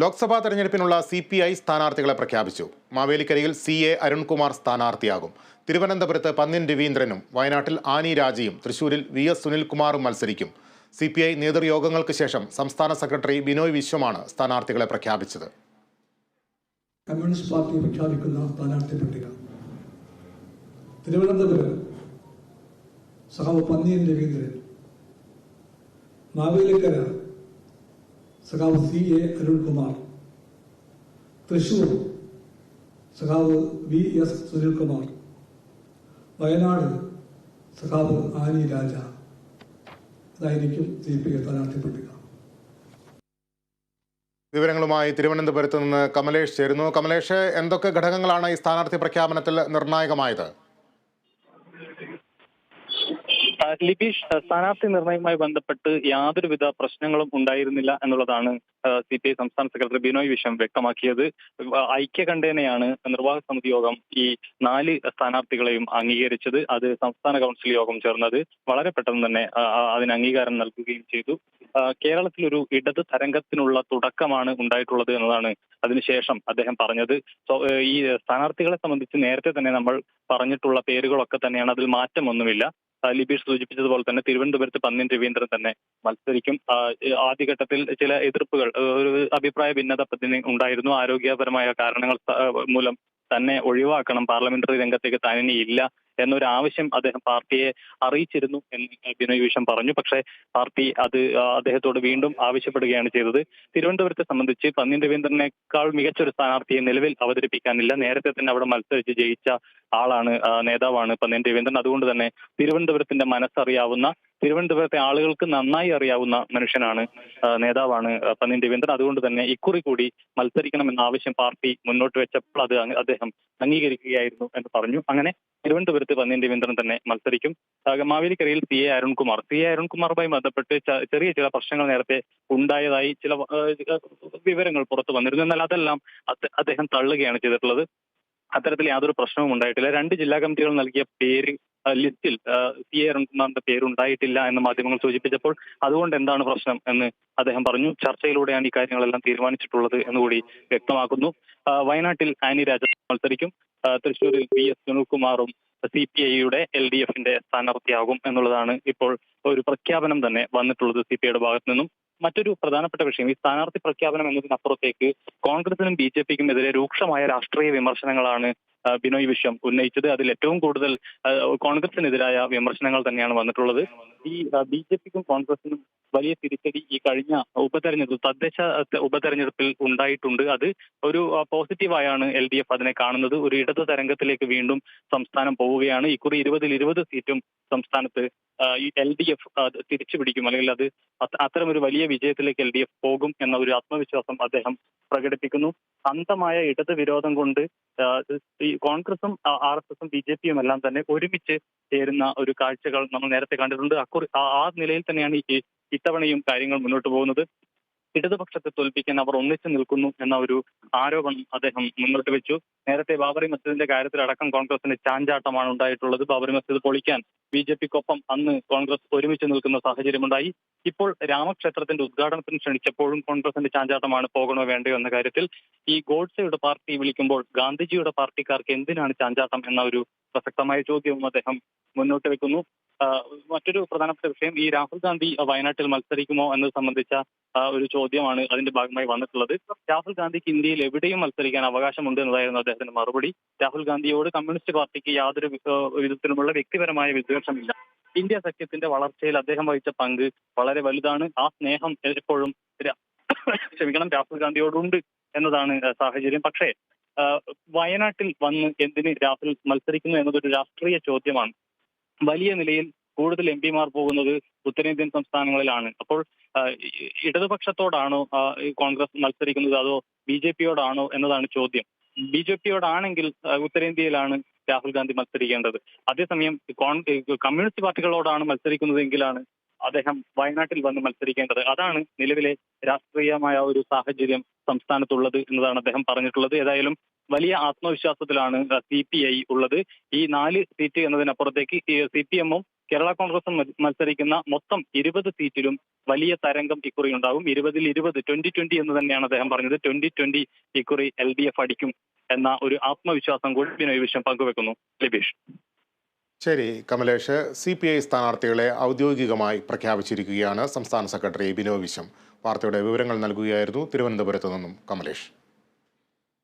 ലോക്സഭാ തെരഞ്ഞെടുപ്പിനുള്ള C P I സ്ഥാനാർത്ഥികളെ പ്രഖ്യാപിച്ചു. മാവേലിക്കരയിൽ സി എ അരുൺകുമാർ സ്ഥാനാർത്ഥിയാകും. തിരുവനന്തപുരത്ത് പന്നിൻ രവീന്ദ്രനും വയനാട്ടിൽ ആനി രാജയും തൃശൂരിൽ വി എസ് സുനിൽകുമാറും മത്സരിക്കും. സി പി ഐ നേതൃയോഗങ്ങൾക്ക് ശേഷം സംസ്ഥാന സെക്രട്ടറി ബിനോയ് വിശ്വമാണ് സ്ഥാനാർത്ഥികളെ പ്രഖ്യാപിച്ചത്. കമ്മ്യൂണിസ്റ്റ് പാർട്ടി പ്രഖ്യാപിക്കുന്ന സ്ഥാനാർത്ഥി പട്ടിക. തിരുവനന്തപുരം സഹാവ് പന്നിയൻ രവീന്ദ്രൻ. മാവേലിക്കര സഖാവ് സി എ അരുൺകുമാർ. തൃശൂർ സഖാവ് വി എസ് സുനിൽകുമാർ. വയനാട് സഖാവ് ആനി രാജ. ഇതായിരിക്കും സി പി സ്ഥാനാർത്ഥി പട്ടിക. വിവരങ്ങളുമായി തിരുവനന്തപുരത്ത് നിന്ന് കമലേഷ് ചേരുന്നു. കമലേഷ് എന്തൊക്കെ ഘടകങ്ങളാണ് ഈ സ്ഥാനാർത്ഥി പ്രഖ്യാപനത്തിൽ നിർണായകമായത് ആ, ലിബീഷ് സ്ഥാനാർത്ഥി നിർണയവുമായി ബന്ധപ്പെട്ട് യാതൊരുവിധ പ്രശ്നങ്ങളും ഉണ്ടായിരുന്നില്ല എന്നുള്ളതാണ് സി പി ഐ സംസ്ഥാന സെക്രട്ടറി ബിനോയ് വിശ്വം വ്യക്തമാക്കിയത്. ഐക്യകണ്ഠേനയാണ് നിർവാഹക സമിതി യോഗം ഈ നാല് സ്ഥാനാർത്ഥികളെയും അംഗീകരിച്ചത്. അത് സംസ്ഥാന കൗൺസിൽ യോഗം ചേർന്നത്. വളരെ പെട്ടെന്ന് തന്നെ അതിന് അംഗീകാരം നൽകുകയും ചെയ്തു. കേരളത്തിൽ ഒരു ഇടത് തരംഗത്തിനുള്ള തുടക്കമാണ് ഉണ്ടായിട്ടുള്ളത് എന്നതാണ് അതിനുശേഷം അദ്ദേഹം പറഞ്ഞത്. ഈ സ്ഥാനാർത്ഥികളെ സംബന്ധിച്ച് നേരത്തെ തന്നെ നമ്മൾ പറഞ്ഞിട്ടുള്ള പേരുകളൊക്കെ തന്നെയാണ്. അതിൽ മാറ്റമൊന്നുമില്ല. ലിബീഷ് സൂചിപ്പിച്ചതുപോലെ തന്നെ തിരുവനന്തപുരത്ത് പന്ന്യൻ രവീന്ദ്രൻ തന്നെ മത്സരിക്കും. ആദ്യഘട്ടത്തിൽ ചില എതിർപ്പുകൾ ഒരു അഭിപ്രായ ഭിന്നത ഉണ്ടായിരുന്നു. ആരോഗ്യപരമായ കാരണങ്ങൾ മൂലം തന്നെ ഒഴിവാക്കണം. പാർലമെന്ററി രംഗത്തേക്ക് തന്നെ ഇല്ല. എന്നൊരു ആവശ്യം അദ്ദേഹം പാർട്ടിയെ അറിയിച്ചിരുന്നു എന്ന് ബിനോയ് വിശ്വം പറഞ്ഞു. പക്ഷേ പാർട്ടി അത് അദ്ദേഹത്തോട് വീണ്ടും ആവശ്യപ്പെടുകയാണ് ചെയ്തത്. തിരുവനന്തപുരത്തെ സംബന്ധിച്ച് പന്ന്യൻ രവീന്ദ്രനേക്കാൾ മികച്ച ഒരു സ്ഥാനാർത്ഥിയെ നിലവിൽ അവതരിപ്പിക്കാനില്ല. നേരത്തെ തന്നെ അവിടെ മത്സരിച്ച് ജയിച്ച ആളാണ് നേതാവാണ് പന്ന്യൻ രവീന്ദ്രൻ. അതുകൊണ്ട് തന്നെ തിരുവനന്തപുരത്തിന്റെ മനസ്സറിയാവുന്ന തിരുവനന്തപുരത്തെ ആളുകൾക്ക് നന്നായി അറിയാവുന്ന മനുഷ്യനാണ് നേതാവാണ് പന്നീൻ രവീന്ദ്രൻ. അതുകൊണ്ട് തന്നെ ഇക്കുറി കൂടി മത്സരിക്കണമെന്ന ആവശ്യം പാർട്ടി മുന്നോട്ട് വെച്ചപ്പോൾ അത് അദ്ദേഹം അംഗീകരിക്കുകയായിരുന്നു എന്ന് പറഞ്ഞു. അങ്ങനെ തിരുവനന്തപുരത്ത് പന്നീൻ രവീന്ദ്രൻ തന്നെ മത്സരിക്കും. മാവേലിക്കരയിൽ C A Arunkumar. C A അരുൺകുമാറുമായി ബന്ധപ്പെട്ട് ചെറിയ ചില പ്രശ്നങ്ങൾ നേരത്തെ ഉണ്ടായതായി ചില വിവരങ്ങൾ പുറത്തു വന്നിരുന്നു. എന്നാൽ അതെല്ലാം അദ്ദേഹം തള്ളുകയാണ് ചെയ്തിട്ടുള്ളത്. അത്തരത്തിൽ യാതൊരു പ്രശ്നവും ഉണ്ടായിട്ടില്ല. രണ്ട് ജില്ലാ കമ്മിറ്റികൾ നൽകിയ പേര് ലിസ്റ്റിൽ സി എ അരുൺകുമാറിന്റെ പേരുണ്ടായിട്ടില്ല എന്ന് മാധ്യമങ്ങൾ സൂചിപ്പിച്ചപ്പോൾ അതുകൊണ്ട് എന്താണ് പ്രശ്നം എന്ന് അദ്ദേഹം പറഞ്ഞു. ചർച്ചയിലൂടെയാണ് ഈ കാര്യങ്ങളെല്ലാം തീരുമാനിച്ചിട്ടുള്ളത് എന്നുകൂടി വ്യക്തമാക്കുന്നു. വയനാട്ടിൽ ആനി രാജ മത്സരിക്കും. തൃശൂരിൽ വി എസ് സുനിൽകുമാറും സി പി ഐയുടെ എൽ ഡി എഫിന്റെ സ്ഥാനാർത്ഥിയാകും എന്നുള്ളതാണ് ഇപ്പോൾ ഒരു പ്രഖ്യാപനം തന്നെ വന്നിട്ടുള്ളത് സി പി ഐയുടെ ഭാഗത്തു നിന്നും. മറ്റൊരു പ്രധാനപ്പെട്ട വിഷയം ഈ സ്ഥാനാർത്ഥി പ്രഖ്യാപനം എന്നതിനപ്പുറത്തേക്ക് കോൺഗ്രസിനും ബി ജെ പിക്കും എതിരെ രൂക്ഷമായ രാഷ്ട്രീയ വിമർശനങ്ങളാണ് ബിനോയ് വിശ്വം ഉന്നയിച്ചത്. അതിൽ ഏറ്റവും കൂടുതൽ കോൺഗ്രസിനെതിരായ വിമർശനങ്ങൾ തന്നെയാണ് വന്നിട്ടുള്ളത്. ഈ ബി ജെ പിക്കും കോൺഗ്രസിനും വലിയ തിരിച്ചടി ഈ കഴിഞ്ഞ ഉപതെരഞ്ഞെടുപ്പ് തദ്ദേശ ഉപതെരഞ്ഞെടുപ്പിൽ ഉണ്ടായിട്ടുണ്ട്. അത് ഒരു പോസിറ്റീവായാണ് എൽ ഡി എഫ് അതിനെ കാണുന്നത്. ഒരു ഇടത് തരംഗത്തിലേക്ക് വീണ്ടും സംസ്ഥാനം പോവുകയാണ്. ഇക്കുറി ഇരുപതിൽ ഇരുപത് സീറ്റും സംസ്ഥാനത്ത് എൽ ഡി എഫ് തിരിച്ചു പിടിക്കും അല്ലെങ്കിൽ അത് അത്ത- അത്തരം ഒരു വലിയ വിജയത്തിലേക്ക് എൽ ഡി എഫ് പോകും എന്ന ഒരു ആത്മവിശ്വാസം അദ്ദേഹം പ്രകടിപ്പിക്കുന്നു. അന്തമായ ഇടത് വിരോധം കൊണ്ട് ഈ കോൺഗ്രസും ആർ എസ് എസും ബി ജെ പിയും എല്ലാം തന്നെ ഒരുമിച്ച് ചേരുന്ന ഒരു കാഴ്ചകൾ നമ്മൾ നേരത്തെ കണ്ടിട്ടുണ്ട്. ആ നിലയിൽ തന്നെയാണ് ഈ ഇത്തവണയും കാര്യങ്ങൾ മുന്നോട്ട് പോകുന്നത്. ഇടതുപക്ഷത്തെ തോൽപ്പിക്കാൻ അവർ ഒന്നിച്ചു നിൽക്കുന്നു എന്ന ഒരു ആരോപണം അദ്ദേഹം മുന്നോട്ട് വെച്ചു. നേരത്തെ ബാബറി മസ്ജിദിന്റെ കാര്യത്തിലടക്കം കോൺഗ്രസിന്റെ ചാഞ്ചാട്ടമാണ് ഉണ്ടായിട്ടുള്ളത്. ബാബറി മസ്ജിദ് പൊളിക്കാൻ ബി ജെ പിക്കൊപ്പം അന്ന് കോൺഗ്രസ് ഒരുമിച്ച് നിൽക്കുന്ന സാഹചര്യമുണ്ടായി. ഇപ്പോൾ രാമക്ഷേത്രത്തിന്റെ ഉദ്ഘാടനത്തിന് ക്ഷണിച്ചപ്പോഴും കോൺഗ്രസിന്റെ ചാഞ്ചാട്ടമാണ് പോകണോ വേണ്ടയോ എന്ന കാര്യത്തിൽ ഈ ഗോഡ്സെയുടെ പാർട്ടി വിളിക്കുമ്പോൾ ഗാന്ധിജിയുടെ പാർട്ടിക്കാർക്ക് എന്തിനാണ് ചാഞ്ചാട്ടം എന്ന ഒരു പ്രസക്തമായ ചോദ്യവും അദ്ദേഹം മുന്നോട്ട് വെക്കുന്നു. മറ്റൊരു പ്രധാനപ്പെട്ട വിഷയം ഈ രാഹുൽ ഗാന്ധി വയനാട്ടിൽ മത്സരിക്കുമോ എന്നത് സംബന്ധിച്ച ഒരു ചോദ്യമാണ് അതിന്റെ ഭാഗമായി വന്നിട്ടുള്ളത്. രാഹുൽ ഗാന്ധിക്ക് ഇന്ത്യയിൽ എവിടെയും മത്സരിക്കാൻ അവകാശമുണ്ട് എന്നതായിരുന്നു അദ്ദേഹത്തിന്റെ മറുപടി. രാഹുൽ ഗാന്ധിയോട് കമ്മ്യൂണിസ്റ്റ് പാർട്ടിക്ക് യാതൊരു വിധത്തിലുമുള്ള വ്യക്തിപരമായ വിദ്വേഷമില്ല ഇന്ത്യ സഖ്യത്തിന്റെ വളർച്ചയിൽ അദ്ദേഹം വഹിച്ച പങ്ക് വളരെ വലുതാണ്. ആ സ്നേഹം എപ്പോഴും ക്ഷമിക്കണം രാഹുൽ ഗാന്ധിയോടുണ്ട് എന്നതാണ് സാഹചര്യം. പക്ഷേ വയനാട്ടിൽ വന്ന് എന്തിന് രാഹുൽ മത്സരിക്കുന്നു എന്നതൊരു രാഷ്ട്രീയ ചോദ്യമാണ്. വലിയ നിലയിൽ കൂടുതൽ എം പിമാർ പോകുന്നത് ഉത്തരേന്ത്യൻ സംസ്ഥാനങ്ങളിലാണ്. അപ്പോൾ ഇടതുപക്ഷത്തോടാണോ കോൺഗ്രസ് മത്സരിക്കുന്നത് അതോ ബി ജെ പിയോടാണോ എന്നതാണ് ചോദ്യം. ബി ജെ പിയോടാണെങ്കിൽ ഉത്തരേന്ത്യയിലാണ് രാഹുൽ ഗാന്ധി മത്സരിക്കേണ്ടത്. അതേസമയം കമ്മ്യൂണിസ്റ്റ് പാർട്ടികളോടാണ് മത്സരിക്കുന്നതെങ്കിലാണ് അദ്ദേഹം വയനാട്ടിൽ വന്ന് മത്സരിക്കേണ്ടത്. അതാണ് നിലവിലെ രാഷ്ട്രീയമായ ഒരു സാഹചര്യം സംസ്ഥാനത്തുള്ളത് എന്നതാണ് അദ്ദേഹം പറഞ്ഞിട്ടുള്ളത്. ഏതായാലും വലിയ ആത്മവിശ്വാസത്തിലാണ് സി പി ഐ ഉള്ളത്. ഈ നാല് സീറ്റ് എന്നതിനപ്പുറത്തേക്ക് സി പി എമ്മും കേരള കോൺഗ്രസും മത്സരിക്കുന്ന മൊത്തം ഇരുപത് സീറ്റിലും വലിയ തരംഗം ഇക്കുറി ഉണ്ടാകും. ഇരുപതിൽ ഇരുപത് ട്വന്റി ട്വന്റി എന്ന് തന്നെയാണ് അദ്ദേഹം പറഞ്ഞത്. ട്വന്റി ട്വന്റി ഇക്കുറി എൽ ഡി എഫ് അടിക്കും. എന്ന ഒരു ആത്മവിശ്വാസം കൂടി ബിനോയ് വിശ്വം പങ്കുവെക്കുന്നു. ലിബീഷ് ശരി കമലേഷ് സി പി ഐ സ്ഥാനാർത്ഥികളെ ഔദ്യോഗികമായി പ്രഖ്യാപിച്ചിരിക്കുകയാണ് സംസ്ഥാന സെക്രട്ടറി ബിനോ വിശ്വം. വാർത്തയുടെ വിവരങ്ങൾ നൽകുകയായിരുന്നു തിരുവനന്തപുരത്ത് നിന്നും കമലേഷ്.